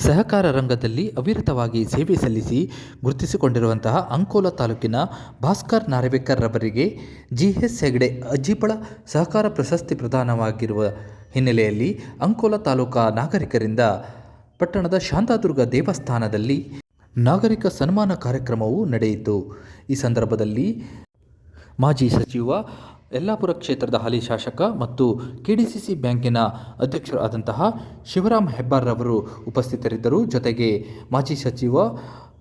ಸಹಕಾರ ರಂಗದಲ್ಲಿ ಅವಿರತವಾಗಿ ಸೇವೆ ಸಲ್ಲಿಸಿ ಗುರುತಿಸಿಕೊಂಡಿರುವಂತಹ ಅಂಕೋಲ ತಾಲೂಕಿನ ಭಾಸ್ಕರ್ ನಾರವೇಕರ್ ರವರಿಗೆ ಜಿ ಎಸ್ ಹೆಗಡೆ ಅಜ್ಜಿಪಳ ಸಹಕಾರ ಪ್ರಶಸ್ತಿ ಪ್ರದಾನವಾಗಿರುವ ಹಿನ್ನೆಲೆಯಲ್ಲಿ ಅಂಕೋಲ ತಾಲೂಕಾ ನಾಗರಿಕರಿಂದ ಪಟ್ಟಣದ ಶಾಂತಾದುರ್ಗ ದೇವಸ್ಥಾನದಲ್ಲಿ ನಾಗರಿಕ ಸನ್ಮಾನ ಕಾರ್ಯಕ್ರಮವು ನಡೆಯಿತು. ಈ ಸಂದರ್ಭದಲ್ಲಿ ಮಾಜಿ ಸಚಿವ ಯಲ್ಲಾಪುರ ಕ್ಷೇತ್ರದ ಹಾಲಿ ಶಾಸಕ ಮತ್ತು ಕೆಡಿಸಿಸಿ ಬ್ಯಾಂಕಿನ ಅಧ್ಯಕ್ಷರಾದಂತಹ ಶಿವರಾಮ್ ಹೆಬ್ಬಾರ್ರವರು ಉಪಸ್ಥಿತರಿದ್ದರು. ಜೊತೆಗೆ ಮಾಜಿ ಸಚಿವ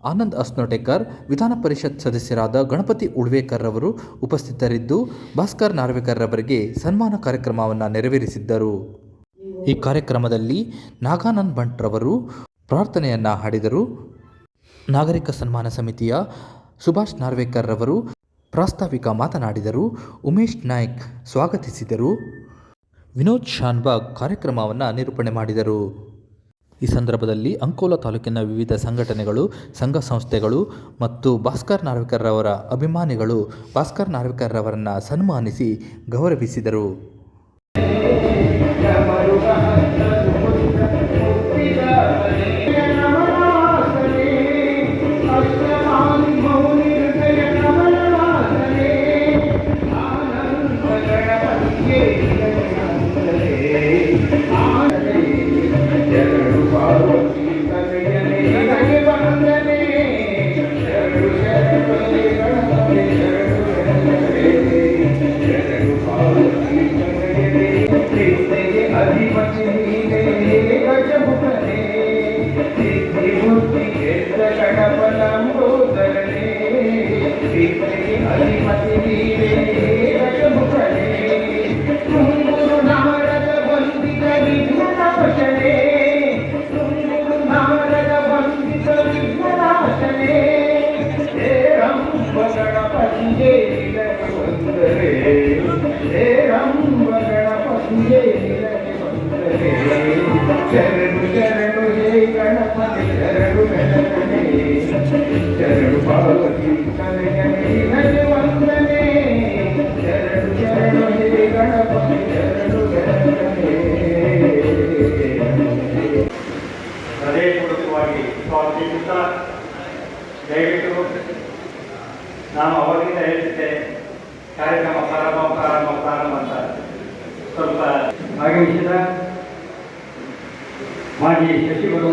ಆನಂದ್ ಅಸ್ನೋಟೆಕರ್, ವಿಧಾನ ಪರಿಷತ್ ಸದಸ್ಯರಾದ ಗಣಪತಿ ಉಳ್ವೇಕರ್ ರವರು ಉಪಸ್ಥಿತರಿದ್ದು, ಭಾಸ್ಕರ್ ನಾರ್ವೇಕರ್ ರವರಿಗೆ ಸನ್ಮಾನ ಕಾರ್ಯಕ್ರಮವನ್ನು ನೆರವೇರಿಸಿದ್ದರು. ಈ ಕಾರ್ಯಕ್ರಮದಲ್ಲಿ ನಾಗಾನಂದ್ ಭಟ್ ರವರು ಪ್ರಾರ್ಥನೆಯನ್ನು ಹಾಡಿದರು. ನಾಗರಿಕ ಸನ್ಮಾನ ಸಮಿತಿಯ ಸುಭಾಷ್ ನಾರ್ವೇಕರ್ ರವರು ಪ್ರಾಸ್ತಾವಿಕ ಮಾತನಾಡಿದರು. ಉಮೇಶ್ ನಾಯ್ಕ್ ಸ್ವಾಗತಿಸಿದರು. ವಿನೋದ್ ಶಾನ್ಬಾಗ್ ಕಾರ್ಯಕ್ರಮವನ್ನು ನಿರೂಪಣೆ ಮಾಡಿದರು. ಈ ಸಂದರ್ಭದಲ್ಲಿ ಅಂಕೋಲ ತಾಲೂಕಿನ ವಿವಿಧ ಸಂಘಟನೆಗಳು, ಸಂಘ ಸಂಸ್ಥೆಗಳು ಮತ್ತು ಭಾಸ್ಕರ್ ನಾರ್ವಿಕರ್ರವರ ಅಭಿಮಾನಿಗಳು ಭಾಸ್ಕರ್ ನಾರ್ವಿಕರ್ರವರನ್ನು ಸನ್ಮಾನಿಸಿ ಗೌರವಿಸಿದರು. ದಯವಿಟ್ಟು ನಾನು ಅವರಿಂದ ಹೇಳ್ತಿದ್ದೆ ಕಾರ್ಯಕ್ರಮ ಪ್ರಾರಂಭ ಪ್ರಾರಂಭ ಪ್ರಾರಂಭ ಅಂತ. ಸ್ವಲ್ಪ ಆಗಮಿಸಿದ ಮಾಜಿ ಸಚಿವರು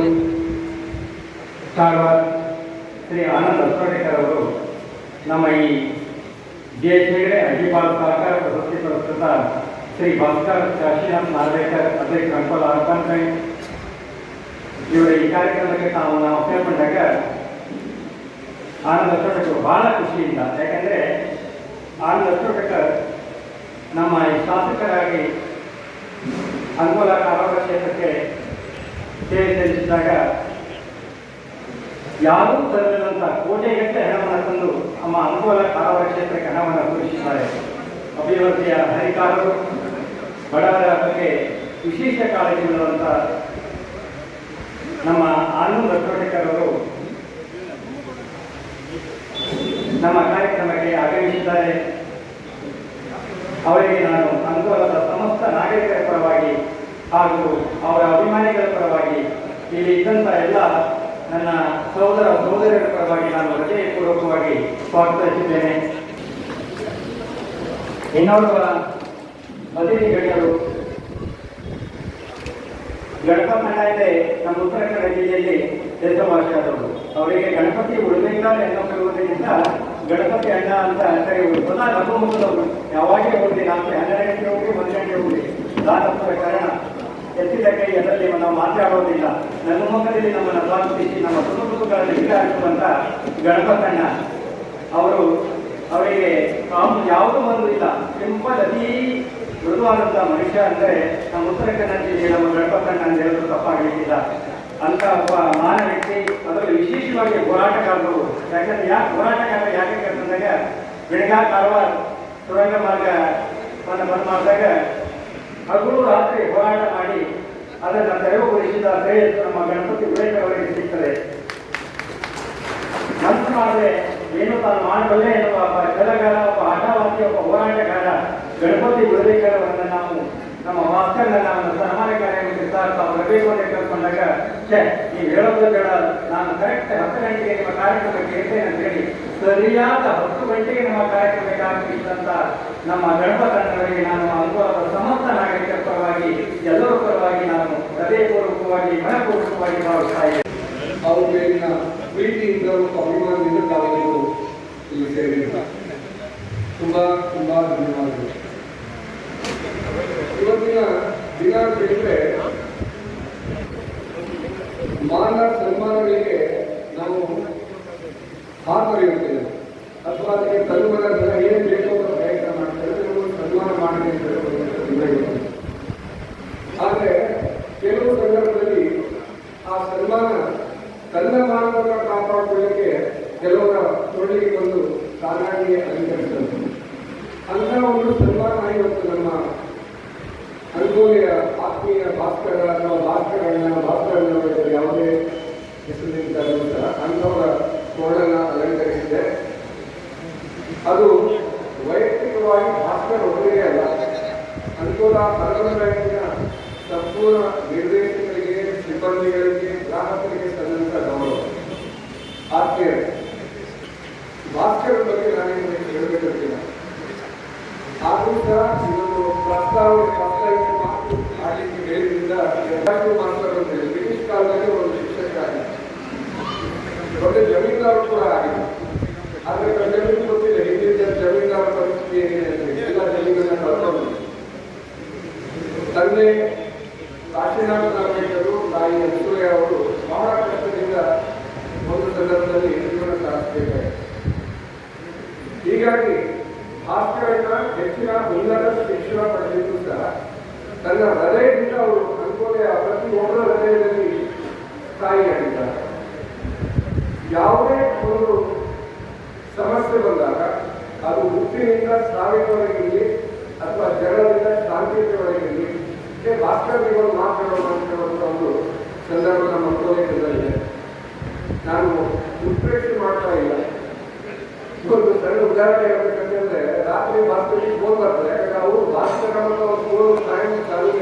ಸಾರ್ವ ಶ್ರೀ ಆನಂದ್ ಅಸ್ವಾಟೇಕರ್ ಅವರು ನಮ್ಮ ಈ ಜೆ ಹೆಗಡೆ ಅಜ್ಜಿಪಾಲ್ ಸಹಕಾರ ಪ್ರಶಸ್ತಿ ಪುರಸ್ಕೃತ ಶ್ರೀ ಭಾಸ್ಕರ್ ಕಾಶಿನಾಥ್ ನಾರ್ವೇಕರ್ ಅದೇ ಕಂಪಲ್ ಇವರ ಈ ಕಾರ್ಯಕ್ರಮಕ್ಕೆ ತಾವು ನಾವು ಸೇರ್ಕೊಂಡಾಗ ಆನಂದ ಅಶೋಕರು ಬಹಳ ಖುಷಿಯಿಂದ, ಯಾಕಂದರೆ ಆನಂದ ಅಶೋಕರ್ ನಮ್ಮ ಈ ಶಾಸಕರಾಗಿ ಅಂಗೋಲ ಕಾರವಾರ ಕ್ಷೇತ್ರಕ್ಕೆ ಸೇವೆ ಸಲ್ಲಿಸಿದಾಗ ಯಾರೂ ತಂದಿರುವಂಥ ಕೋಟೆಗಟ್ಟೆ ಹಣವನ್ನು ತಂದು ನಮ್ಮ ಅಂಗೋಲ ಕಾರವಾರ ಕ್ಷೇತ್ರಕ್ಕೆ ಹಣವನ್ನು ತೋರಿಸಿದ್ದಾರೆ ಅಭಿವೃದ್ಧಿಯ ಹರಿಕಾರರು ಬಡವರ ಬಗ್ಗೆ ವಿಶೇಷ ಕಾಳಜಿ ಉಳ್ಳುವಂಥ ನಮ್ಮ ಆನಂದ್ ಅಶೋಕರ್ ಅವರು ನಮ್ಮ ಕಾರ್ಯಕ್ರಮಕ್ಕೆ ಆಗಮಿಸಿದ್ದಾರೆ. ಅವರಿಗೆ ನಾನು ಅಂಕೋಲದ ಸಮಸ್ತ ನಾಗರಿಕರ ಪರವಾಗಿ ಹಾಗೂ ಅವರ ಅಭಿಮಾನಿಗಳ ಪರವಾಗಿ, ಇಲ್ಲಿ ಇದ್ದಂಥ ಎಲ್ಲ ನನ್ನ ಸಹೋದರ ಸಹೋದರಿಯರ ಪರವಾಗಿ ನಾನು ಹೃದಯಪೂರ್ವಕವಾಗಿ ಸ್ವಾಗತಿಸಿದ್ದೇನೆ ಇನ್ನೋರ್ವ ಅತಿಥಿ ಗಣಪತಿ ಇದೆ, ನಮ್ಮ ಉತ್ತರ ಕನ್ನಡ ಜಿಲ್ಲೆಯಲ್ಲಿ ಹೆಸರು ಭಾಷೆಯಾದವರು ಅವರಿಗೆ ಗಣಪತಿ ಉಳಿದಿಲ್ಲ ಅನ್ನೋ ಕರುವುದರಿಂದ ಗಣಪತಿ ಅಣ್ಣ ಅಂತ ಕರೆಯುವುದು ಸದಾ ನಮ್ಮ ಮುಖದವರು. ಯಾವಾಗಲೇ ಹೋಗಿ ನಾಲ್ಕು ಹನ್ನೆರಡು ಗಂಟೆ ಹೋಗಿ ಒಂದು ಗಂಟೆ ಹೋಗಿ ದಾನತ್ವದ ಕಾರಣ ಎತ್ತಿದ ಕೈ ಅದರಲ್ಲಿ ನಾವು ಮಾತಾಡೋದಿಲ್ಲ ನನ್ನ ಮುಖದಲ್ಲಿ ನಮ್ಮನ್ನು ಸ್ವಾಗತಿಸಿ, ನಮ್ಮ ದುಃಖಗಳನ್ನು ಈಡಾಡಿಸುವಂತ ಗಣಪತಣ್ಣ ಅವರು ಅವರಿಗೆ ಯಾವುದೂ ಒಂದು ಸಿಂಪಲ್ ಅತೀ ಮೃದುವಾದಂಥ ಮನುಷ್ಯ ಅಂದರೆ ನಮ್ಮ ಉತ್ತರ ಕನ್ನಡ ಜಿಲ್ಲೆಯ ನಮ್ಮ ಗಣಪತಣ್ಣ ಅಂತ ಹೇಳಿದ್ರು ತಪ್ಪಾಗಲಿಕ್ಕಿಲ್ಲ. ಅಂತ ಒಬ್ಬ ಮಾನ ವ್ಯಕ್ತಿ ಅದರಲ್ಲಿ ವಿಶೇಷವಾಗಿ ಹೋರಾಟಗಾರರು ಯಾಕಂದ್ರೆ ಯಾಕೆ ಹೋರಾಟಗಾರ ಯಾಕೆ ಅಂತಂದಾಗ ಬೆಳಗಾ ಕಾರವಾರ ಸುರಂಗ ಮಾರ್ಗವನ್ನು ಬಂದ್ ಮಾಡಿದಾಗ ಹಗಲು ರಾತ್ರಿ ಹೋರಾಟ ಮಾಡಿ ಅದನ್ನು ತೆರವುಗೊಳಿಸಿದ ಶ್ರೇಯಸ್ಸು ನಮ್ಮ ಗಣಪತಿ ಉಳ್ಳೇಕರ್ ಅವರಿಗೆ ಸಿಗ್ತದೆ. ಮನಸ್ಸು ಮಾಡಿದ್ರೆ ಏನು ತಾನು ಮಾಡಬಲ್ಲೇ ಎನ್ನುವ ಒಬ್ಬ ಕೆಲಗಾರ ಒಬ್ಬ ಹಠವಾದಿ ಒಬ್ಬ ಹೋರಾಟಗಾರ. ಗಣಪತಿ ಬರಬೇಕಾದ ನಾವು, ನಮ್ಮ ಭಾಸ್ಕರ್ ನಾನು ಸನ್ಮಾನ ಕಾರ್ಯಕ್ರಮಕ್ಕೆ ಸರ್ ತಾವು ಬರಬೇಕು ಅಂತ ಕೇಳ್ಕೊಂಡಾಗ ಛೇ, ನೀವು ಹೇಳೋದು ಬೇಡ. ನಾನು ಕರೆಕ್ಟ್ ಹತ್ತು ಗಂಟೆಗೆ ನಿಮ್ಮ ಕಾರ್ಯಕ್ರಮಕ್ಕೆ ಇರ್ತೇನೆ ಅಂತ ಹೇಳಿ, ಸರಿಯಾದ ಹತ್ತು ಗಂಟೆಗೆ ನಮ್ಮ ಕಾರ್ಯಕ್ರಮಕ್ಕೆ ಅಂತ ನಮ್ಮ ಗಣಪತಣ್ಣವರಿಗೆ ನಾನು ಅನುಭವ ಸಮಸ್ತ ನಾಗರಿಕರ ಪರವಾಗಿ, ಎಲ್ಲರ ಪರವಾಗಿ ನಾನು ಹೃದಯಪೂರ್ವಕವಾಗಿ, ಮನಪೂರ್ವಕವಾಗಿ ಭಾವಿಸ್ತಾ ಇದ್ದೇನೆ. ಪ್ರೀತಿಯಿಂದ ಮತ್ತು ಅಭಿಮಾನದಿಂದ ತಾವೆಲ್ಲರೂ ಇಲ್ಲಿ ಸೇರಿದ್ದಾರೆ ತುಂಬ ತುಂಬ ಧನ್ಯವಾದಗಳು. ಇವತ್ತಿನ ದಿನ ಹೇಳಿದ್ರೆ ಮಾನ ಸನ್ಮಾನಗಳಿಗೆ ನಾವು ಹಾತೊರೆಯುತ್ತೇವೆ ಅಥವಾ ಅದಕ್ಕೆ ಜನ ಏನು ಬೇಕೋ ಪ್ರಯತ್ನ ಮಾಡ್ತಾರೆ ಅಂತ ಸನ್ಮಾನ ಮಾಡಿ ಅಂತ ಹೇಳುವಂಥ ದಿನ ಇವತ್ತು. ಆದರೆ ಕೆಲವು ಸಂದರ್ಭದಲ್ಲಿ ಆ ಸನ್ಮಾನ ತನ್ನ ಮಾನವನ್ನು ಕಾಪಾಡಿಕೊಳ್ಳಕ್ಕೆ ಕೆಲವರ ತೊಡಲಿಗೆ ಬಂದು ತಾನಾಗಿಯೇ ಅಲಂಕರಿಸಿದಂತೆ ಅಂತ ಒಂದು ಸನ್ಮಾನ ಇವತ್ತು ನಮ್ಮ ಅನುಭವಿಯ ಆತ್ಮೀಯ ಭಾಸ್ಕರ ಅಥವಾ ಭಾಸ್ಕರಣ್ಣ ಭಾಸ್ಕರಣ್ಣವರ ಯಾವುದೇ ಹೆಸರಿನಿಂದಲೂ ಸಹ ಅಂಥವರ ತೋಳನ ಅಲಂಕರಿಸಿದೆ ಅದು ವೈಯಕ್ತಿಕವಾಗಿ ಭಾಸ್ಕರ್ ಒಬ್ಬರಿಗೆ ಅಲ್ಲ ಅನುಕೂಲ ಅರವತ್ತು ಬ್ಯಾಂಕಿನ ಸಂಪೂರ್ಣ ನಿರ್ದೇಶಕರಿಗೆ ಸಿಬ್ಬಂದಿಗಳಿಗೆ ಗ್ರಾಹಕರಿಗೆ ಸಲ್ಲಂತ ಗೌರವ ಆತ್ಮೀಯರೇ ಭಾಸ್ಕರ್ ಬಗ್ಗೆ ನಾನೇನು ಹೇಳಬೇಕಿಲ್ಲ ಆದರೂ ಸಹ ಇದೊಂದು ಪ್ರಸ್ತಾವ ಪ್ರಸ್ತಾವಿತ ಮಾತು ಆಡಲಿಕ್ಕೆ ಹೇಳಿದ್ರಿಂದ ಎಲ್ಲರಿಗೂ ಮಾಸ್ತರ್ ಅಂತ ಹೇಳಿ ಬ್ರಿಟಿಷ್ ಕಾಲದಲ್ಲಿ ಒಂದು ಶಿಕ್ಷಕರಾಗಿ ದೊಡ್ಡ ಜಮೀನ್ದಾರು ಕೂಡ ಆಗಿದೆ ಆದರೆ ಜಮೀನು ಗೊತ್ತಿಲ್ಲ ಹಿಂದಿನ ಜಮೀನ್ದಾರ ಪರಿಸ್ಥಿತಿ ಏನಿದೆ ಅಂತ ಹೇಳಿ. ಎಲ್ಲ ಜಮೀನನ್ನ ಕಳ್ಕೊಂಡು ತಂದೆ ಕಾಶಿನಾಥ ನಾಗರಿಕರು ತಾಯಿ ಅಸೂಯ ಅವರು ಬಹಳ ಕಷ್ಟದಿಂದ ಒಂದು ಸಂದರ್ಭದಲ್ಲಿ ಜೀವನ ಸಾಗಿಸಬೇಕಾಯಿತು ಹೀಗಾಗಿ ಭಾಸ್ಕರಣ್ಣ ಹೆಚ್ಚಿನ ಉನ್ನತ ಶಿಕ್ಷಣ ಪಡೆದಿದ್ದು ಸಹ ತನ್ನ ಹೃದಯದಿಂದ ಅವರು ಅನುಕೂಲ ಪ್ರತಿ ಒಬ್ಬರ ಹೃದಯದಲ್ಲಿ ತಾಯಿಯಾಗಿದ್ದಾರೆ ಯಾವುದೇ ಒಂದು ಸಮಸ್ಯೆ ಬಂದಾಗ ಅದು ಹುಟ್ಟಿನಿಂದ ಸಾವಿನವರೆಗಿರಲಿ ಅಥವಾ ಜಗಳದಿಂದ ಶಾಂತಿಯವರೆಗಿರಲಿ ಹೇ ಭಾಸ್ಕರ್ ನೀವು ಮಾತಾಡೋಣ ಅಂತ ಹೇಳುವಂಥ ಒಂದು ಸಂದರ್ಭ ನಮ್ಮ ಅನುಕೂಲದಲ್ಲಿದೆ ನಾನು ಉತ್ಪ್ರೇಕ್ಷೆ ಮಾಡ್ತಾ ಇಲ್ಲ ಒಂದು ಸಣ್ಣ ಉದಾಹರಣೆ ಹೇಳ್ಬೇಕಂತಂದ್ರೆ ಭಾಸ್ಕರ್ಗೆ ಫೋನ್ ಬರ್ತದೆ ಯಾಕಂದ್ರೆ ಅವರು ಭಾಸ್ಕರ ಅನ್ನೋ ಫೋನ್ ಟೈಮ್ ಚಾಲು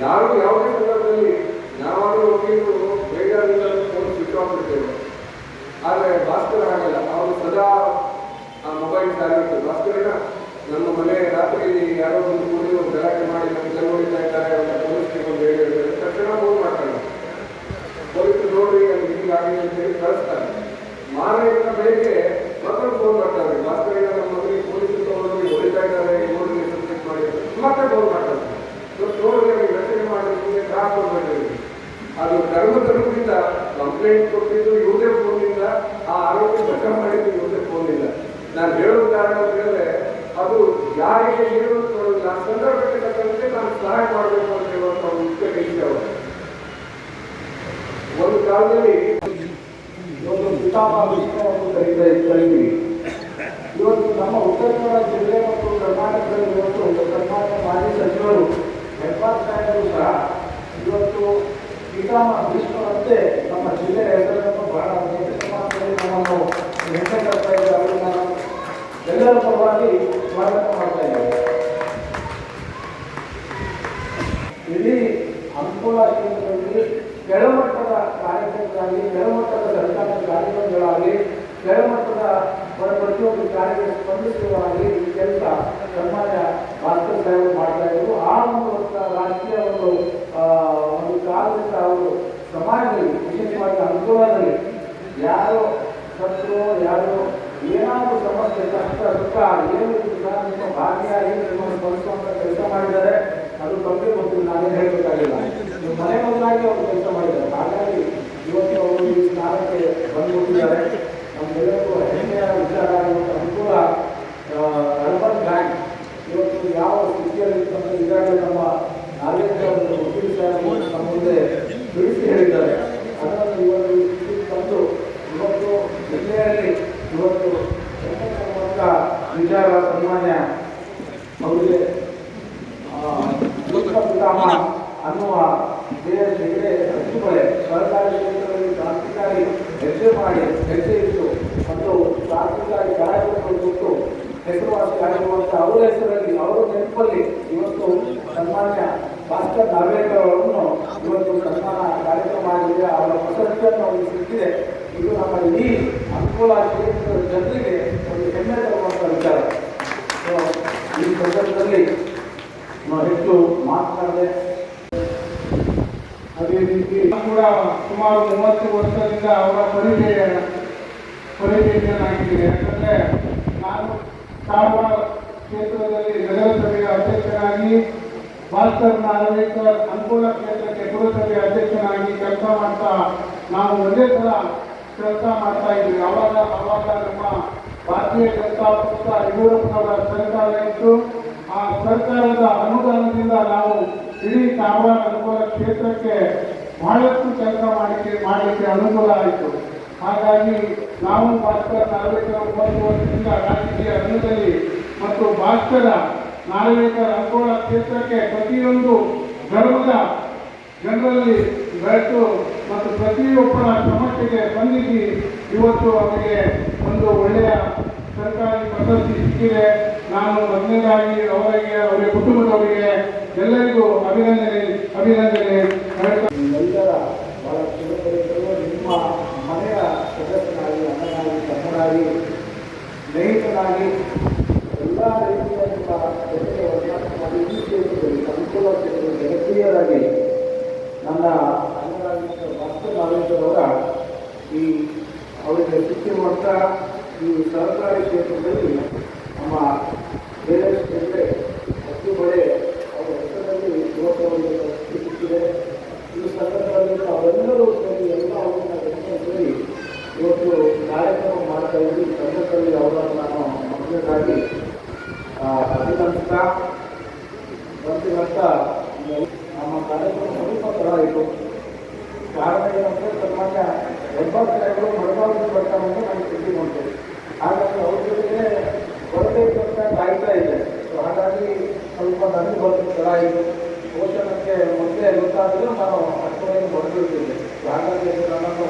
ಯಾರು ಯಾವುದೇ ಸಂದರ್ಭದಲ್ಲಿ ಯಾವಾಗಲೂ ವಕೀಲರು ಬೇಜಾರಿಂದ ಫೋನ್ ಸ್ವಿಚ್ ಆಫ್ ಇರ್ತೇವೆ ಆದರೆ ಭಾಸ್ಕರ ಆಗಲ್ಲ ಅವರು ಸದಾ ಆ ಮೊಬೈಲ್ ಚಾಲು ಇರ್ತದೆ. ಭಾಸ್ಕರನ ನಮ್ಮ ಮನೆ ರಾತ್ರಿ ಯಾರೋ ಒಂದು ಕೂಡಿ ಒಂದು ಗಲಾಟೆ ಮಾಡಿ ನಮ್ಮ ಜನ ಇದ್ದಾರೆ ಅಂತ ಪೊಲೀಸ್ಗೆ ಒಂದು ಹೇಳಿರ್ತಾರೆ ತಕ್ಷಣ ಫೋನ್ ಮಾಡ್ತಾರೆ. ಪೊಲೀಸರು ನೋಡಿ ಅಲ್ಲಿ ಹಿಂಗಾಗಿ ಅಂತ ಹೇಳಿ ಕಳಿಸ್ತಾರೆ ಮಾರನೇ ಬೆಳಿಗ್ಗೆ ಮತ್ತೊಂದು ಫೋನ್ ಮಾಡ್ತಾರೆ ಭಾಸ್ಕರ ನಮ್ಮ ಮಗನಿಗೆ ಪೊಲೀಸರು ತಗೊಂಡು ಹೊಡಿತಾ ಇದ್ದಾರೆ ನೋಡಿ ಸಬ್ಜೆಕ್ಟ್ ಮಾಡಿ ಮತ್ತೆ ಫೋನ್ ಮಾಡ್ತಾರೆ ಇವತ್ತು ನೋಡಿ ನಮಗೆ ರಚನೆ ಮಾಡಿ ನಿಮಗೆ ಟ್ರಾಪ್ ಮಾಡಬೇಕು ಅದು ಧರ್ಮದಿಂದ ಕಂಪ್ಲೇಂಟ್ ಕೊಟ್ಟಿದ್ದು ಇವ್ರದೇ ಫೋನಿಂದ ಆ ಆರೋಗ್ಯ ಚಕ ಮಾಡಿದ್ದು ಇವ್ರದೇ ಫೋನಿಂದ ನಾನು ಹೇಳೋ ಕಾರಣ ಅಂತ ಹೇಳಿದ್ರೆ, ಅದು ಯಾರಿಗೆ ಏನು ಆ ಸಂದರ್ಭಕ್ಕೆ ನಾನು ಸಹಾಯ ಮಾಡಬೇಕು ಅಂತ ಹೇಳುವಂಥ ಒಂದು ಮುಖ್ಯ ವಿಷಯ ಒಂದು ಕಾಲದಲ್ಲಿ ಒಂದು ಪಿತಾಮಹ ವಿಷಯವನ್ನು ಕರೀತಾ ಇದ್ದೀವಿ ಇವತ್ತು ನಮ್ಮ ಉತ್ತರ ಕನ್ನಡ ಜಿಲ್ಲೆ ಮತ್ತು ಕರ್ನಾಟಕದಲ್ಲಿ ಇವತ್ತು ಕರ್ನಾಟಕ ಮಾಜಿ ಸಚಿವರು ಹೆಬ್ಬಾರ್ ಸಾಹೇಬರು ಸಹ ಇವತ್ತು ಪಿತಾಮಹ ಭೀಷ್ಮರಂತೆ ನಮ್ಮ ಜಿಲ್ಲೆಯ ಹೆಸರನ್ನು ಬಹಳ ನಮ್ಮನ್ನು ಹೆಮ್ಮೆ ತರ್ತಾ ಇದ್ದಾರೆ. ನಾನು ಎಲ್ಲರ ಪರವಾಗಿ ಸ್ವಾಗತ ಮಾಡ್ತಾ ಇದ್ದೇವೆ ಇಡೀ ಅನುಕೂಲ ಕ್ಷೇತ್ರದಲ್ಲಿ ಕೆಳಮಟ್ಟದ ಕಾರ್ಯಕ್ರಮಗಳಾಗಲಿ ಕೆಳಮಟ್ಟದ ಸರ್ಕಾರದ ಕೆಳಮಟ್ಟದ ಪ್ರತಿಯೊಂದು ಕಾರ್ಯಕ್ಕೆ ಸ್ಪಂದಿಸುವಾಗಲಿ ಈ ಕೆಲಸ ಸನ್ಮಾನ್ಯ ಭಾಸ್ಕರ್ ಮಾಡ್ತಾ ಇದ್ರು. ಆ ಒಂದು ರಾಷ್ಟ್ರೀಯ ಒಂದು ಒಂದು ಕಾಲದಿಂದ ಅವರು ಸಮಾಜದಲ್ಲಿ, ವಿಶೇಷವಾಗಿ ಅನುಕೂಲದಲ್ಲಿ ಯಾರು ಸತ್ರು ಯಾರು ಏನಾದರೂ ಸಮಸ್ಯೆ, ಕಷ್ಟ ದುಃಖ ಏನು ಇಲ್ಲ ನಿಮ್ಮ ಏನು ನಿಮ್ಮನ್ನು ಕೆಲಸ ಮಾಡಿದ್ದಾರೆ, ಅದು ತಮಗೆ ಗೊತ್ತಿಲ್ಲ ನಾನೇನು ಹೇಳಬೇಕಾಗಿಲ್ಲ. ನಿಮ್ಮ ಮನೆ ಬಂದಾಗಿ ಅವರು ಕೆಲಸ ಮಾಡಿದ್ದಾರೆ. ಹಾಗಾಗಿ ಇವತ್ತು ಅವರು ಈ ಸ್ಥಾನಕ್ಕೆ ಬಂದುಬಿಟ್ಟಿದ್ದಾರೆ. ನಮ್ಗೆಲ್ಲರಿಗೂ ಹೆಮ್ಮೆಯ ವಿಚಾರ ಆಗುವಂಥ ಅನುಕೂಲ ಅರ್ಬನ್ ಬ್ಯಾಂಕ್ ಇವತ್ತು ಯಾವ ಸ್ಥಿತಿಯಲ್ಲಿ ಇತ್ತಂದ್ರೆ ಈಗಾಗಲೇ ನಮ್ಮ ಒಂದು ವಕೀಲ ಸಾಹೇಬರು ನಮ್ಮ ಮುಂದೆ ತಿಳಿಸಿ ಹೇಳಿದ್ದಾರೆ. ಅದನ್ನು ತಂದು ಇವತ್ತು ಜಿಲ್ಲೆಯಲ್ಲಿ ಇವತ್ತು ಪಡುವಂತ ವಿಚಾರ, ಸನ್ಮಾನ್ಯ ಅವರಿಗೆ ಪಿತಾಮಹ ಅನ್ನುವ ಬೇರೆ ಹೆಗಡೆ ಹಚ್ಚುಬಳೆ ಸರ್ಕಾರಿ ಕ್ಷೇತ್ರದಲ್ಲಿ ಕ್ರಾಂತಿಕಾರಿ ಹೆಜ್ಜೆ ಮಾಡಿ ಹೆಜ್ಜೆ ಮತ್ತು ಕ್ರಾಂತಿಕಾರಿ ಕಾರ್ಯಕ್ರಮಗಳು ಹೆಸರುವಾಸಿ ಆಗಿರುವಂತಹ ಅವರ ಹೆಸರಲ್ಲಿ, ಅವರ ನೆನಪಲ್ಲಿ ಇವತ್ತು ಸನ್ಮಾನ್ಯ ಭಾಸ್ಕರ್ ನಾವೇಕರ್ ಅವರನ್ನು ಇವತ್ತು ಸನ್ಮಾನ ಕಾರ್ಯಕ್ರಮ ಆಗಿದೆ ಅವರ ಪ್ರಶಸ್ತಿಯನ್ನು ಅವರಿಗೆ ಸಿಕ್ಕಿದೆ. ಇದು ನಮ್ಮ ಇಡೀ ಅನುಕೂಲ ಕ್ಷೇತ್ರದ ಜನರಿಗೆ ಒಂದು ಹೆಮ್ಮೆ ತರುವಂಥ ವಿಚಾರ. ಸೊ, ಈ ಸಂದರ್ಭದಲ್ಲಿ ಹೆಚ್ಚು ಮಾತನಾಡದೆ ಅದೇ ರೀತಿ ಕೂಡ ಸುಮಾರು ಮೂವತ್ತು ವರ್ಷದಿಂದ ಅವರ ಪರಿಚಯ ಪರಿಚಯನಾಗಿದ್ದೀನಿ ಯಾಕಂದರೆ ನಾನು ಕಾರವಾರ ಕ್ಷೇತ್ರದಲ್ಲಿ ನಗರಸಭೆಯ ಅಧ್ಯಕ್ಷನಾಗಿ ಭಾಸ್ಕರ್ ನಾಗರಿಕರ ಅನುಕೂಲ ಕ್ಷೇತ್ರಕ್ಕೆ ಪುರಸಭೆ ಅಧ್ಯಕ್ಷನಾಗಿ ಕೆಲಸ ಮಾಡ್ತಾ ನಾವು ಒಂದೇ ಸಲ ಕೆಲಸ ಮಾಡ್ತಾ ಇದ್ವಿ ಅವಾಗ ಅವಾಗ ನಮ್ಮ ಭಾರತೀಯ ಜನತಾ ಪಕ್ಷ ಯಡಿಯೂರಪ್ಪನವರ ಸರ್ಕಾರ ಇತ್ತು. ಆ ಸರ್ಕಾರದ ಅನುದಾನದಿಂದ ನಾವು ಇಡೀ ಕಾರವಾರ ಅನುಕೂಲ ಕ್ಷೇತ್ರಕ್ಕೆ ಬಹಳಷ್ಟು ಕೆಲಸ ಮಾಡಿಕೆ ಮಾಡಲಿಕ್ಕೆ ಅನುಕೂಲ ಆಯಿತು. ಹಾಗಾಗಿ ನಾವು ಭಾಸ್ಕರ್ ನಾಗರಿಕರ ಒಂಬತ್ತು ವರ್ಷದಿಂದ ರಾಜಕೀಯ ರಂಗದಲ್ಲಿ ಮತ್ತು ಭಾಸ್ಕರ ನಾಗರಿಕರ ಅನುಕೂಲ ಕ್ಷೇತ್ರಕ್ಕೆ ಪ್ರತಿಯೊಂದು ಧರ್ಮದ ಜನರಲ್ಲಿ ಬೆಳೆದು ಮತ್ತು ಪ್ರತಿಯೊಬ್ಬರ ಸಮಸ್ಯೆಗೆ ಸ್ಪಂದಿಸಿ ಇವತ್ತು ಅವರಿಗೆ ಒಂದು ಒಳ್ಳೆಯ ಸರ್ಕಾರಿ ಪ್ರಶಸ್ತಿ ಸಿಕ್ಕಿದೆ. ನಾನು ಮೊದಲನೇದಾಗಿ ಅವರಿಗೆ, ಅವರ ಕುಟುಂಬದವರಿಗೆ ಎಲ್ಲರಿಗೂ ಅಭಿನಂದನೆ ಅಭಿನಂದನೆ ನಿಮ್ಮ ಮನೆಯ ಸದಸ್ಯನಾಗಿ ಅಣ್ಣನಾಗಿ, ತಮ್ಮನಾಗಿ, ಸ್ನೇಹಿತನಾಗಿ ಎಲ್ಲ ರೀತಿಯ ನಿಮ್ಮ ಜೊತೆಗೆ ಒಡನಾಟ ಮಾಡಿ ಈ ಕ್ಷೇತ್ರದಲ್ಲಿ ಜನಪ್ರಿಯರಾಗಿ ನನ್ನ ಭಕ್ತ ನಾಗೇಂದ್ರವರ ಈ ಅವರಿಗೆ ಸಿಕ್ಕಿರುವಂಥ ಈ ಸರ್ಕಾರಿ ಕ್ಷೇತ್ರದಲ್ಲಿ ನಮ್ಮ ಬೇರೆ ಹತ್ತು ಬಳೆ ಅವರ ಹೆಸರಲ್ಲಿ ಯುವಕರಿಗೆ ಸಿಕ್ಕಿದೆ. ಈ ಸಂದರ್ಭದಲ್ಲಿ ಅವರೆಲ್ಲರೂ ಸೇರಿ ಎಲ್ಲ ಅವರನ್ನ ಸೇರಿ ಇವತ್ತು ಕಾರ್ಯಕ್ರಮ ಮಾಡ್ತಾ ಇದ್ದೀವಿ. ಸಂದರ್ಭದಲ್ಲಿ ಅವರನ್ನು ನಾನು ಮೊದಲನೇದಾಗಿ ಅಭಿನಂದಿಸ್ತಾ ಬಂದಿರಂತ ನಮ್ಮ ಕಾರ್ಯಕ್ರಮ ಸ್ವಲ್ಪ ತರ ಆಯಿತು ಕಾರಣ ಏನಂದ್ರೆ ಸನ್ಮಾನ್ಯ ಹೆಬ್ಬಾಳ್ಕರೆಗಳು ಮಡಬಾರ್ದು ಬರ್ತಾರಂತ ನಾನು ಬಂತು ಹಾಗಾಗಿ ಅವ್ರ ಜೊತೆಗೆ ಬರಬೇಕು ಅಂತ ಕಾಯ್ತಾ ಇದೆ. ಸೊ ಹಾಗಾಗಿ ಸ್ವಲ್ಪ ನನಗೆ ಬರೋದು ತಡ ಇದು. ಪೋಷಣಕ್ಕೆ ಮೊದಲೇ ಗೊತ್ತಾದರೂ ನಾನು ಅಷ್ಟೊಂದು ಸೊ ಹಾಗಾಗಿ ನನ್ನನ್ನು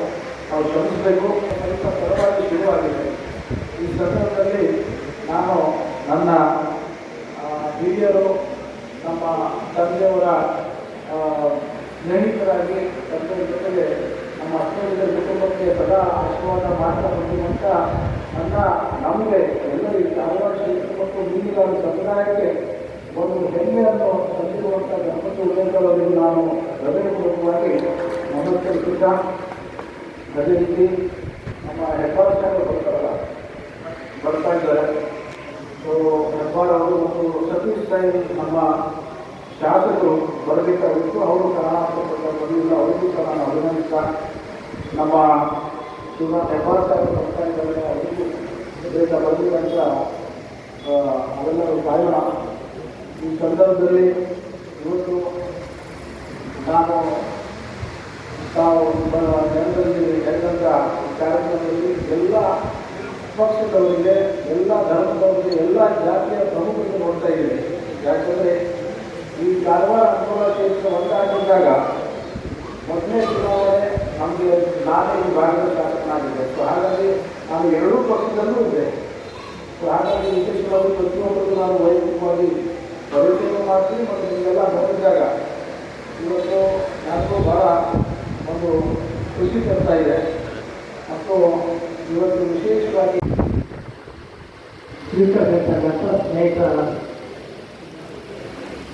ನಾವು ಶ್ರಮಿಸಬೇಕು. ಸ್ವಲ್ಪ ತಡವಾಗಿ ಶುರುವಾಗಿದೆ. ಈ ಸಂದರ್ಭದಲ್ಲಿ ನಾನು ನನ್ನ ಹಿರಿಯರು, ನಮ್ಮ ತಂದೆಯವರ ಸ್ನೇಹಿತರಾಗಿ ತಂದೆಯ ಜೊತೆಗೆ ನಮ್ಮ ಅಷ್ಟೊಂದು ಕುಟುಂಬಕ್ಕೆ ಸದಾ ಆಶೀರ್ವಾದ ಮಾಡ್ತಾ ಬಂದಿರುವಂಥ ನನ್ನ ನಮಗೆ ಎಲ್ಲರಿಗೂ ಧಾರವಾಡ ಕ್ಷೇತ್ರ ಮತ್ತು ಒಂದು ಸಮುದಾಯಕ್ಕೆ ಒಂದು ಹೆಮ್ಮೆಯನ್ನು ತಂದಿರುವಂಥ ಗಣಪತಿ ಉದಯಗಳಲ್ಲಿ ನಾನು ಹೃದಯಪೂರ್ವಕವಾಗಿ ನಮಸ್ಕರಿಸಿದ್ದ ಅದೇ ರೀತಿ ನಮ್ಮ ಹೆಬ್ಬಾಳ ಸಾಹೇಬರು ಬರ್ತಾರಲ್ಲ, ಬರ್ತಾ ಇದ್ದಾರೆ. ಸೊ ಹೆಬ್ಬಾಳ ಅವರು ಮತ್ತು ಸತೀಶ್ ಸಾಹೇಬ್ ನಮ್ಮ ಶಾಸಕರು ಬರಬೇಕಾಗಿತ್ತು. ಅವರು ಕರ್ನಾಟಕ ಬರಲಿಲ್ಲ ಅವರಿಗೂ ಸಹ ನಾನು ಅಭಿನಂದಿಸ್ತಾ ನಮ್ಮ ಶಿವನಾಥ್ ಹೆಬ್ಬಾಳ ಸಾಹೇಬ್ ಬರ್ತಾ ಇದ್ದಾರೆ ಅವೆಲ್ಲರೂ ಕಾಯೋಣ ಈ ಸಂದರ್ಭದಲ್ಲಿ ಇವತ್ತು ನಾನು ತಾವು ಜನರಲ್ಲಿ ನಡೆದಂಥ ಕಾರ್ಯಕ್ರಮದಲ್ಲಿ ಎಲ್ಲ ಪಕ್ಷದವರಿಗೆ, ಎಲ್ಲ ಧರ್ಮದವರಿಗೆ, ಎಲ್ಲ ಜಾತಿಯ ಪ್ರಮುಖರಿಗೆ ನೋಡ್ತಾ ಇದ್ದೀನಿ. ಯಾಕಂದರೆ ಈ ಕಾರವಾರ ಅನುಕೂಲ ಕ್ಷೇತ್ರ ಒಂದಾಗಿದ್ದಾಗ ಮೊದಲನೇ ಚುನಾವಣೆ ನಮಗೆ ನಾನೇ ಈ ಭಾಗದ ಶಾಸಕನಾಗಿದ್ದೆ. ಸೊ ಹಾಗಾಗಿ ನಾನು ಎರಡೂ ಪಕ್ಷದಲ್ಲೂ ಇದ್ದೆ. ಸೊ ಹಾಗಾಗಿ ವಿಶೇಷವಾಗಿ ಪ್ರತಿಯೊಬ್ಬರಿಗೂ ನಾನು ವೈಯಕ್ತಿಕವಾಗಿ ಪ್ರವೇಶವನ್ನು ಮಾಡ್ತೀನಿ ಮತ್ತು ನಿಮಗೆಲ್ಲ ನೋಡಿದಾಗ ಇವತ್ತು ನನಗೂ ಬಹಳ ಒಂದು ಖುಷಿ ತರ್ತಾ ಇದೆ. ಮತ್ತು ಇವತ್ತು ವಿಶೇಷವಾಗಿ ಸ್ವೀಕರಿಸತಕ್ಕಂಥ ಸ್ನೇಹಿತ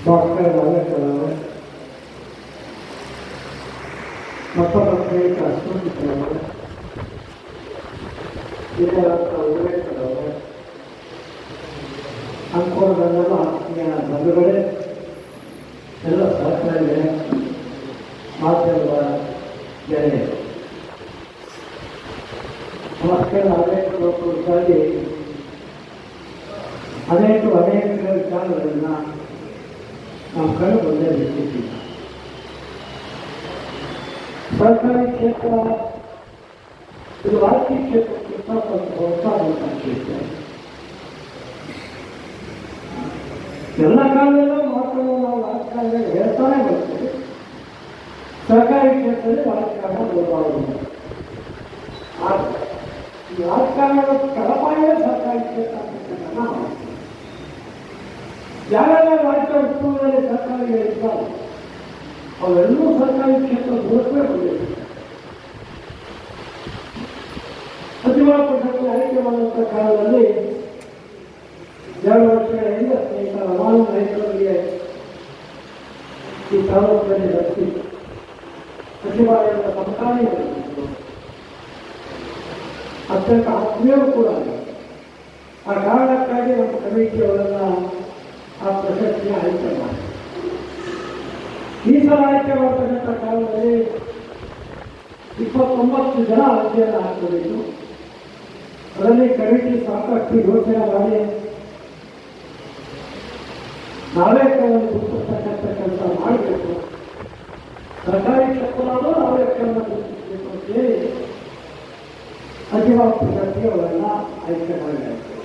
ಡಾಕ್ಟರ್ ನಾಗೇಶ್ವರವರು ಮತ್ತೊಬ್ಬ ಸ್ನೇಹಿತ ಸುಮಿತ್ರವರು ಇದರಂತ ಉಮೇಶ್ವರವರು ಅಂಕೋಲದಲ್ಲೆಲ್ಲ ಆತ್ಮೀಯ ಬಂಧುಗಳೇ ಎಲ್ಲ ಸಹಕಾರಿಗಳೇ ಮಾಧ್ಯಮದ ಜನರೇ ನಮಸ್ಕಾರ ಅನೇಕ ಕುರಿತಾಗಿ ಅನೇಕ ಅನೇಕ ವಿಚಾರಗಳನ್ನು ನಾವು ಕಂಡು ಬಂದೇ ಬಿಟ್ಟಿದ್ದೀವಿ ಸರ್ಕಾರಿ ಕ್ಷೇತ್ರ ಇದು ರಾಜಕೀಯ ಕ್ಷೇತ್ರಕ್ಕಿಂತ ಸ್ವಲ್ಪ ಹೊರತಾದಂಥ ಕ್ಷೇತ್ರ ಎಲ್ಲ ಕಾಲದಲ್ಲೂ ಮಕ್ಕಳು ನಾವು ರಾಜಕಾರಣದಲ್ಲಿ ಹೇಳ್ತಾನೆ ಬರ್ತೀವಿ ಸರ್ಕಾರಿ ಕ್ಷೇತ್ರದಲ್ಲಿ ರಾಜಕಾರಣ ಬರಬಾರದು ಆದರೆ ಈ ರಾಜಕಾರಣದ ತಳಪಾಯ ಸರ್ಕಾರಿ ಕ್ಷೇತ್ರ ಅಂತಕ್ಕಂಥ ನಾವು ಯಾವೆಲ್ಲ ರಾಜ್ಯ ಉತ್ಸವದಲ್ಲಿ ಸರ್ಕಾರಿ ಇರ್ತಾರೆ ಅವೆಲ್ಲವೂ ಸರ್ಕಾರಿ ಕ್ಷೇತ್ರ ಬಂದಿದೆ ಸಚಿವ ಪರಿಷತ್ಗೆ ಆಯ್ಕೆ ಮಾಡುವಂಥ ಕಾಲದಲ್ಲಿ ಎರಡು ವರ್ಷಗಳ ಹಿಂದೆ ಸ್ನೇಹಿತ ರಮಾನು ರೈತರಿಗೆ ಈ ತಾಲೂಕಿನಲ್ಲಿ ಬರ್ತಿ ಸಚಿವಾಲಯದ ಬಂದಿದ್ರು. ಅತ್ಯಂತ ಆತ್ಮೀಯರು ಕೂಡ ಆ ಕಾರಣಕ್ಕಾಗಿ ನಮ್ಮ ಕಮಿಟಿಯವರನ್ನ ಆ ಪ್ರಶಸ್ತಿನ ಆಯ್ಕೆ ಮಾಡಿ ಈ ಆಯ್ಕೆ ಮಾಡ್ತಕ್ಕಂಥ ಕಾಲದಲ್ಲಿ ಇಪ್ಪತ್ತೊಂಬತ್ತು ಜನ ಅರ್ಜಿಯನ್ನು ಹಾಕಬೇಕು ಅದರಲ್ಲಿ ಕಮಿಟಿ ಸಾಕಷ್ಟು ಯೋಚನೆ ಮಾಡಿ. ನಾವೇ ಕೆಲಸ ಮಾಡಬೇಕು. ಸರ್ಕಾರಿ ಕ್ಷೇತ್ರನಾದರೂ ನಾವೇ ಕೆಲವನ್ನು ಗುರುತಿಸಬೇಕು ಅಂತೇಳಿ ಸಚಿವ ಪ್ರಶಸ್ತಿ ಅವರನ್ನ ಆಯ್ಕೆ ಮಾಡಲಾಯಿತು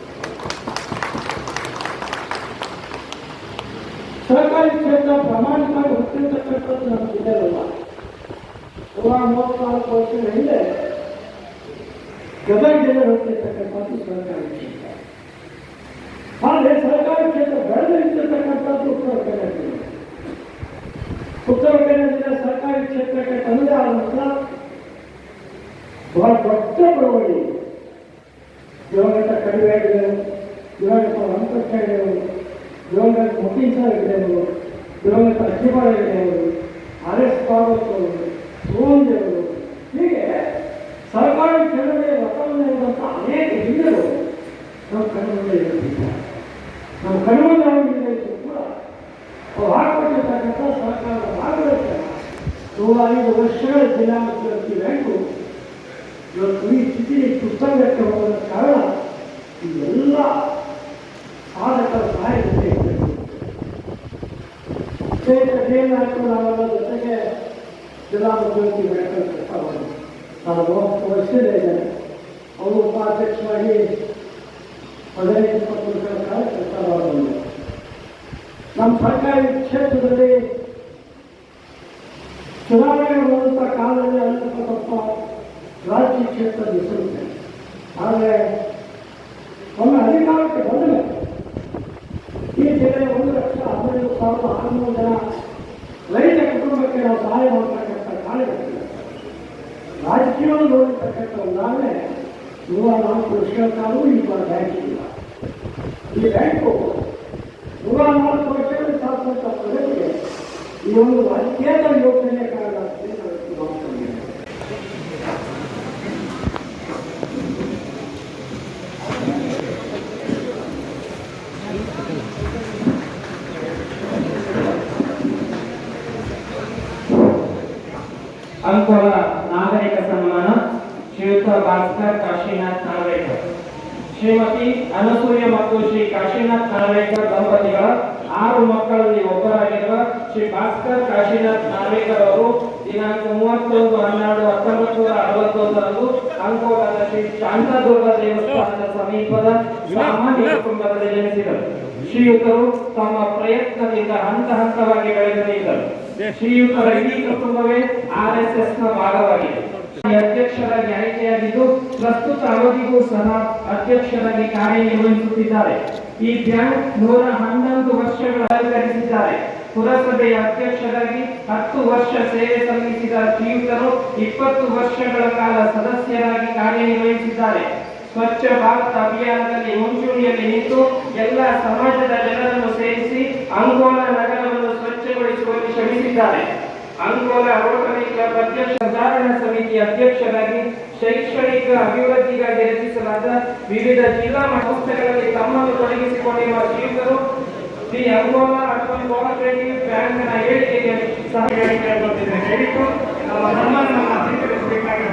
ಸರ್ಕಾರಿ ಕ್ಷೇತ್ರ ಪ್ರಾಮಾಣಿಕವಾಗಿ ಹುಟ್ಟಿರ್ತಕ್ಕಂಥದ್ದು ನಮ್ಮ ಜಿಲ್ಲೆಯಲ್ಲ. ನೂರ ಮೂವತ್ನಾಲ್ಕು ವರ್ಷಗಳ ಹಿಂದೆ ಗದಗ ಜಿಲ್ಲೆ ಹುಟ್ಟಿರ್ತಕ್ಕಂಥದ್ದು ಸರ್ಕಾರಿ ಕ್ಷೇತ್ರ ಆದರೆ ಸರ್ಕಾರಿ ಕ್ಷೇತ್ರ ಬೆಳೆದು ನಿಂತಿರ್ತಕ್ಕಂಥದ್ದು ಉತ್ತರ ಕನ್ನಡ ಜಿಲ್ಲೆ. ಉತ್ತರ ಕನ್ನಡ ಜಿಲ್ಲೆ ಸರ್ಕಾರಿ ಕ್ಷೇತ್ರಕ್ಕೆ ತನ್ನದೇ ಆದಂಥ ಬಹಳ ದೊಡ್ಡ ಬೆಳವಣಿಗೆ. ಆಗಿದೆ ಕಡಿವೆಗಳು ದಿವಂಗತ ವೆಂಕಟೇಶ್ವರರು ದಿವಂಗತ ಮುಖೀನ್ ಸರ್ ಇದ್ದವರು ದಿವಂಗತ ಅಜ್ಜಿಬಾಳ ಇದ್ದವರು ಆರ್ ಎಸ್ ಸೋಂದೇವರು ಹೀಗೆ ಸರ್ಕಾರ ಕ್ಷೇತ್ರದಲ್ಲಿ ವರ್ತನೆ ಇರುವಂಥ ಅನೇಕ ಹಿರಿಯರು ನಮ್ಮ ಕಣ್ಣುಮುಂದೆ ಇರುತ್ತಿದ್ದಾರೆ ನಮ್ಮ ಕಣ್ಣುಮುಂದೆ ಅವರಿಗೆ ಕೂಡ ಅವ್ರು ಹಾಕೊಟ್ಟಿರ್ತಕ್ಕಂಥ ಸರ್ಕಾರದ ಮಾರ್ಗದರ್ಶನ ನೂರ ಐದು ವರ್ಷಗಳ ಜಿಲ್ಲಾ ಮುಖ್ಯಮಂತ್ರಿ ಬ್ಯಾಂಕು ಇವತ್ತು ಈ ಸ್ಥಿತಿ ಹೋಗೋದ ಕಾರಣ ಈ ಎಲ್ಲ ಸಾಧಕರ ಸಹಾಯ ಜಿಲ್ಲಾ ನಾನು ಹದಿನೈದು ನಮ್ಮ ಸರ್ಕಾರಿ ಕ್ಷೇತ್ರದಲ್ಲಿ ಕಾಲದಲ್ಲಿ ಸ್ವಲ್ಪ ಕ್ಷೇತ್ರ ಆದರೆ ಅಧಿಕಾರಕ್ಕೆ ಬಂದರೆ ಈ ಜಿಲ್ಲೆಯ ಒಂದು ಲಕ್ಷ ಹದಿನೈದು ಸಾವಿರದ ಆರುನೂರು ಜನ ಕುಟುಂಬಕ್ಕೆ ನಾವು ಸಹಾಯ ಮಾಡತಕ್ಕಂಥ ಕಾಲಘಟ್ಟ ರಾಜಕೀಯವನ್ನು ನೋಡಿರ್ತಕ್ಕಂಥ ಒಂದಾಗಲೇ ನೂರ ನಾಲ್ಕು ವರ್ಷಗಳ ಕಾಲವೂ ಈ ಬ್ಯಾಂಕ್ ಇಲ್ಲ ಈ ಬ್ಯಾಂಕು ನೂರ ನಾಲ್ಕು ವರ್ಷಗಳಲ್ಲಿ ಸಾಧಿಸಿದಂಥ ಪ್ರಗತಿಗೆ ಈ ಒಂದು ರಾಜಕೀಯದ ಯೋಜನೆ ಕಾರಣ ಅಂತ ನಾನು ಭಾವಿಸ್ಕೊಂಡಿದ್ದೇನೆ. ಅಂಕೋಲ ನಾಗರಿಕ ಸನ್ಮಾನ ಭಾಸ್ಕರ್ ಕಾಶಿನಾಥ್ ನಾರ್ವೇಕರ್ ಶ್ರೀಮತಿ ಅನಸೂಯ ಮತ್ತು ಶ್ರೀ ಕಾಶಿನಾಥ್ ನಾರ್ವೇಕರ್ ದಂಪತಿಗಳ ಆರು ಮಕ್ಕಳಲ್ಲಿ ಒಬ್ಬರಾಗಿರುವ ಶ್ರೀ ಭಾಸ್ಕರ್ ಕಾಶಿನಾಥ್ ನಾರ್ವೇಕರ್ ಅವರು ದಿನಾಂಕ ಮೂವತ್ತೊಂದು ಹನ್ನೆರಡು ಹತ್ತೊಂಬತ್ತು ನೂರ ಅರವತ್ತೊಂದರಂದು ಅಂಕೋಲದ ಶ್ರೀ ಶಾಂತದುರ್ಗ ದೇವಸ್ಥಾನದ ಸಮೀಪದ ಸಾಮಾನ್ಯ ಕುಟುಂಬದಲ್ಲಿ ಜನಿಸಿದರು. ಶ್ರೀಯುತರು ತಮ್ಮ ಪ್ರಯತ್ನದಿಂದ ಹಂತ ಹಂತವಾಗಿ ಬೆಳೆದು ನಿಂತರು ಶ್ರೀಯುತರ ಇಡೀ ಕುಟುಂಬವೇ ಆರ್ ಎಸ್ ಎಸ್ನ ಭಾಗವಾಗಿದೆ ಅಧ್ಯಕ್ಷರ ಆಯ್ಕೆಯಾಗಿದ್ದು ಪ್ರಸ್ತುತ ಅವಧಿಗೂ ಸಹ ಅಧ್ಯಕ್ಷರಾಗಿ ಕಾರ್ಯನಿರ್ವಹಿಸುತ್ತಿದ್ದಾರೆ. ಈ ಬ್ಯಾಂಕ್ ನೂರ ಹನ್ನೊಂದು ವರ್ಷಗಳ ಅಲಂಕರಿಸಿದ್ದಾರೆ. ಪುರಸಭೆಯ ಅಧ್ಯಕ್ಷರಾಗಿ ಹತ್ತು ವರ್ಷ ಸೇವೆ ಸಲ್ಲಿಸಿದ ಶ್ರೀಯುತರು ಇಪ್ಪತ್ತು ವರ್ಷಗಳ ಕಾಲ ಸದಸ್ಯರಾಗಿ ಕಾರ್ಯನಿರ್ವಹಿಸಿದ್ದಾರೆ. ಸ್ವಚ್ಛ ಭಾರತ ಅಭಿಯಾನದಲ್ಲಿ ಮುಂಚೂಣಿಯಲ್ಲಿ ನಿಂತು ಎಲ್ಲ ಸಮಾಜದ ಶ್ರಮಿಸಿದ್ದಾರೆ ಅಂಗೋಲ ರೋಟರಿ ಕ್ಲಬ್ ಅಧ್ಯಕ್ಷ ಸುಧಾರಣಾ ಸಮಿತಿ ಅಧ್ಯಕ್ಷರಾಗಿ ಶೈಕ್ಷಣಿಕ ಅಭಿವೃದ್ಧಿಗಾಗಿ ರಚಿಸಲಾದ ವಿವಿಧ ಜಿಲ್ಲಾ ಸಂಸ್ಥೆಗಳಲ್ಲಿ ತಮ್ಮನ್ನು ತೊಡಗಿಸಿಕೊಂಡಿರುವ ಶ್ರೀಯುತರು ಶ್ರೀ ಅಂಗೋಲ ಅರ್ಬನ್ ಕೋಆಪರೇಟಿವ್ ಬ್ಯಾಂಕ್ನ ಹೇಳಿಕೆಗೆ ಸಹ ಹೇಳಿತು ನಮ್ಮ ನಮ್ಮ ಸ್ವೀಕರಿಸಬೇಕಾಗಿ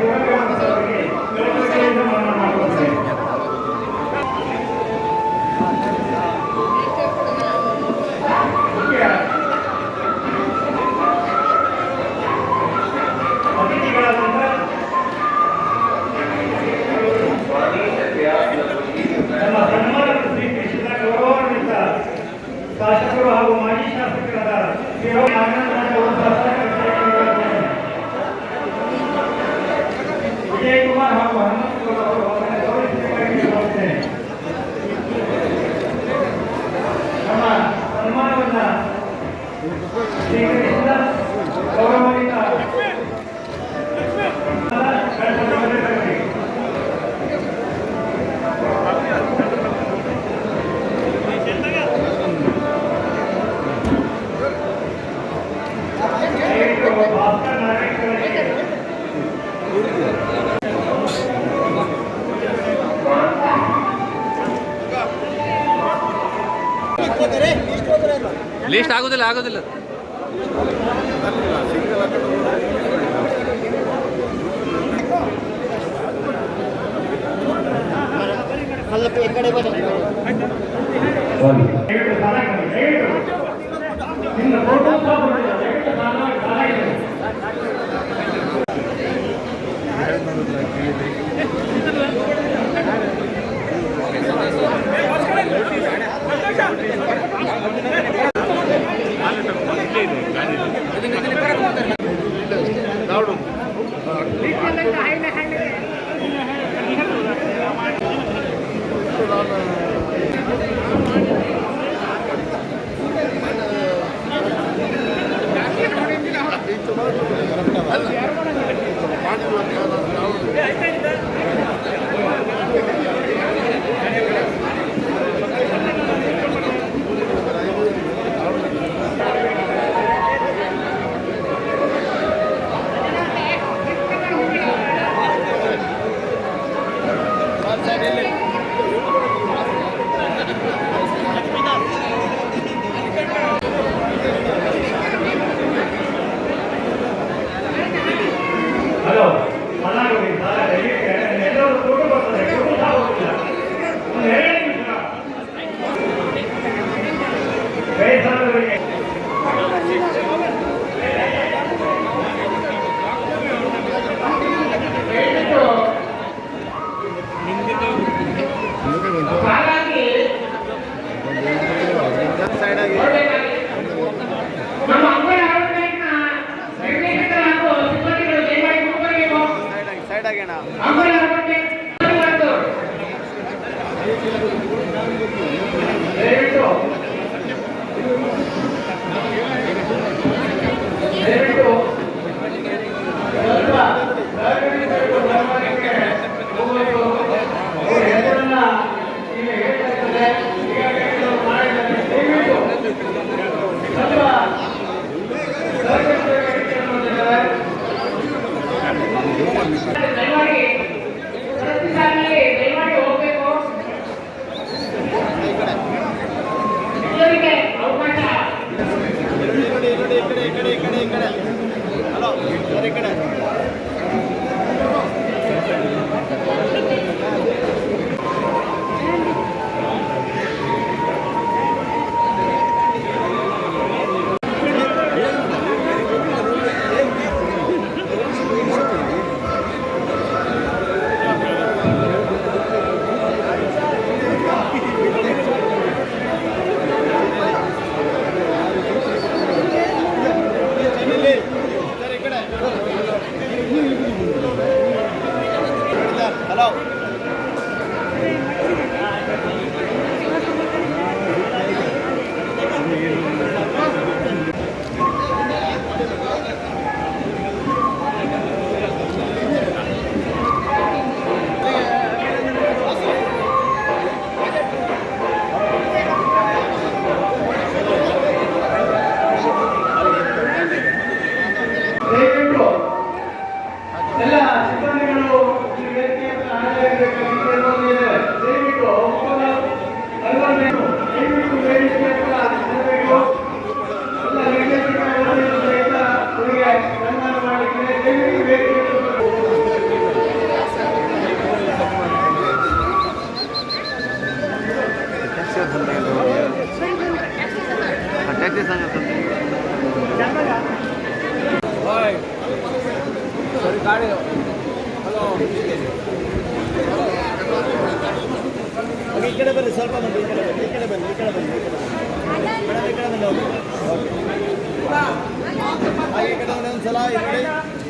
ದಯವಿಟ್ಟು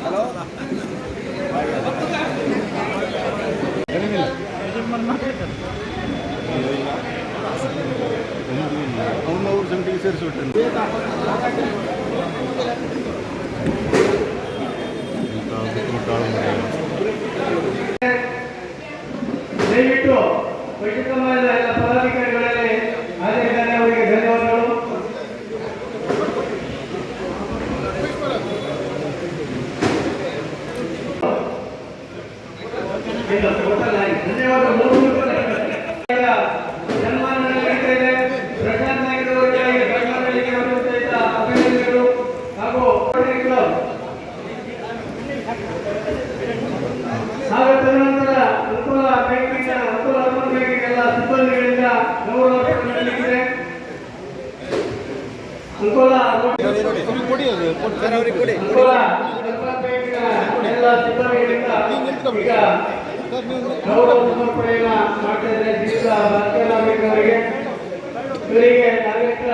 ഹലോ ಅವ್ರು ಸಂಟಿ ಸೇರಿಸ್ಬಿಟ್ಟು ದಯವಿಟ್ಟು ವೈದ್ಯಕಮಾಲ ಇವರಿಗೆ ನಾಗರಿಕರ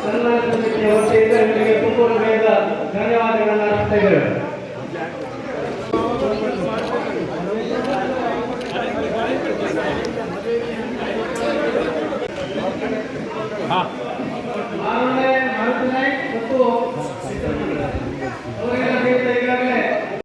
ಸನ್ಮಾನ ಸಮಿತಿಯ ವತಿಯಿಂದ ಇವರಿಗೆ ತುಂಬುವುದರಿಂದ ಧನ್ಯವಾದಗಳನ್ನು ಅರ್ಪಿಸುತ್ತೇವೆ ಮಾನ್ಯ ಮತ್ತು